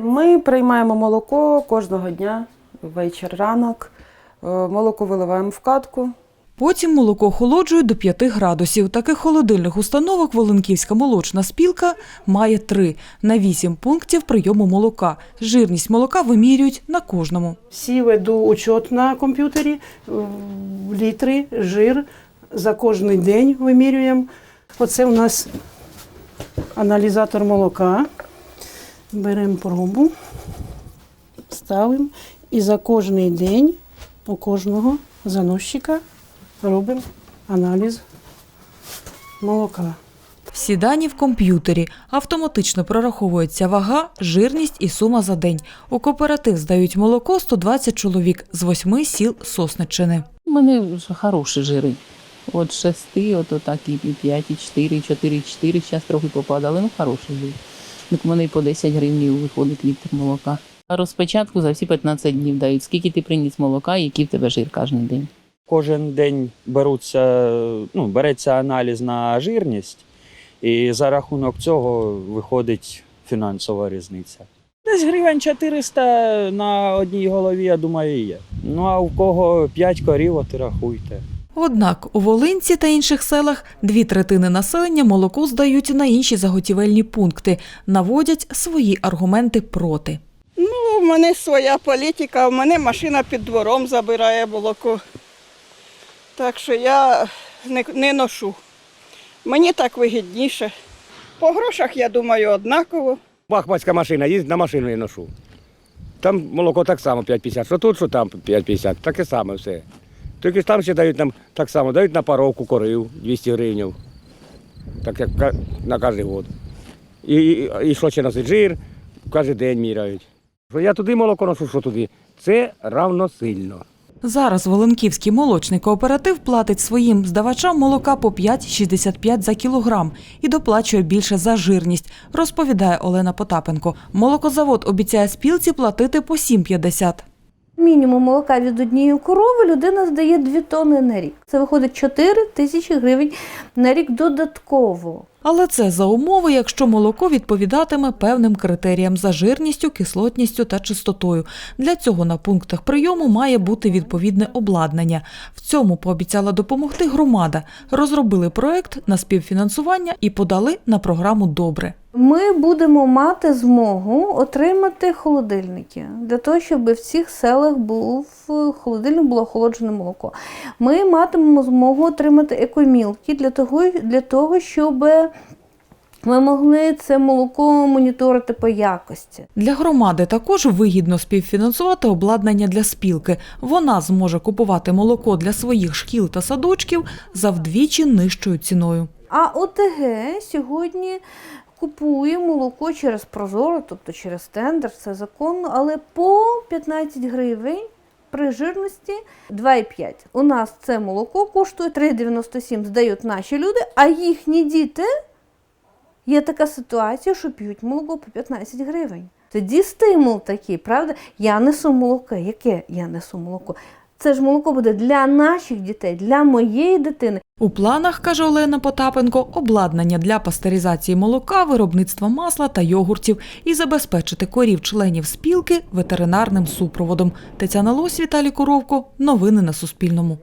Ми приймаємо молоко кожного дня, вечір, ранок. Е, Молоко виливаємо в катку. Потім молоко охолоджують до 5 градусів. Таких холодильних установок Волонківська молочна спілка має три на 8 пунктів прийому молока. Жирність молока вимірюють на кожному. Всі веду учет на комп'ютері, літри, жир. За кожен день вимірюємо. Оце у нас аналізатор молока. Беремо пробу, ставимо і за кожен день у кожного заносчика робимо аналіз молока. Всі дані в комп'ютері. Автоматично прораховується вага, жирність і сума за день. У кооператив здають молоко 120 чоловік з восьми сіл Сосниччини. У мене вже хороші жири. От 6, от отак і 5, і 4, і 4, і 4, зараз трохи попадали, ну хороші жири. Так і по 10 гривень виходить літр молока. А розпечатку за всі 15 днів дають. Скільки ти приніс молока і який в тебе жир кожен день. Кожен день беруться, ну, береться аналіз на жирність, і за рахунок цього виходить фінансова різниця. Десь гривень 400 на одній голові, я думаю, є. Ну а у кого 5 корів, от і рахуйте. Однак у Волинці та інших селах дві третини населення молоко здають на інші заготівельні пункти, наводять свої аргументи проти. Ну, в мене своя політика, в мене машина під двором забирає молоко. Так що я не, не ношу. Мені так вигідніше. По грошах, я думаю, однаково. Бахмацька машина, їздить на машину я ношу. Там молоко так само 5,50, що тут, що там 5,50, таке саме все. Тільки там ще дають нам так само, дають на паровку корив 200 гривень, так як на кожен год. І, і, і що ще носить жир, кожен день міряють. Я туди молоко ношу, що туди. Це равносильно. Зараз Волинківський молочний кооператив платить своїм здавачам молока по 5,65 за кілограм і доплачує більше за жирність, розповідає Олена Потапенко. Молокозавод обіцяє спілці платити по 7,50. Мінімум молока від однієї корови людина здає 2 тонни на рік. Це виходить 4 тисячі гривень на рік додатково. Але це за умови, якщо молоко відповідатиме певним критеріям за жирністю, кислотністю та чистотою. Для цього на пунктах прийому має бути відповідне обладнання. В цьому пообіцяла допомогти громада. Розробили проект на співфінансування і подали на програму Добре. Ми будемо мати змогу отримати холодильники для того, щоб в цих селах був холодильник було охолоджене молоко. Ми матимемо змогу отримати екомілки для того, для того щоб ми могли це молоко моніторити по якості. Для громади також вигідно співфінансувати обладнання для спілки. Вона зможе купувати молоко для своїх шкіл та садочків за вдвічі нижчою ціною. А ОТГ сьогодні купує молоко через Прозоро, тобто через тендер, це законно, але по 15 гривень. При жирності 2,5. У нас це молоко коштує 3,97 здають наші люди, а їхні діти є така ситуація, що п'ють молоко по 15 гривень. Тоді стимул такий, правда? Я несу молоко. Яке я несу молоко? Це ж молоко буде для наших дітей, для моєї дитини. У планах, каже Олена Потапенко, обладнання для пастеризації молока, виробництва масла та йогуртів і забезпечити корів членів спілки ветеринарним супроводом. Тетяна Лось, Віталій Коровко. Новини на Суспільному.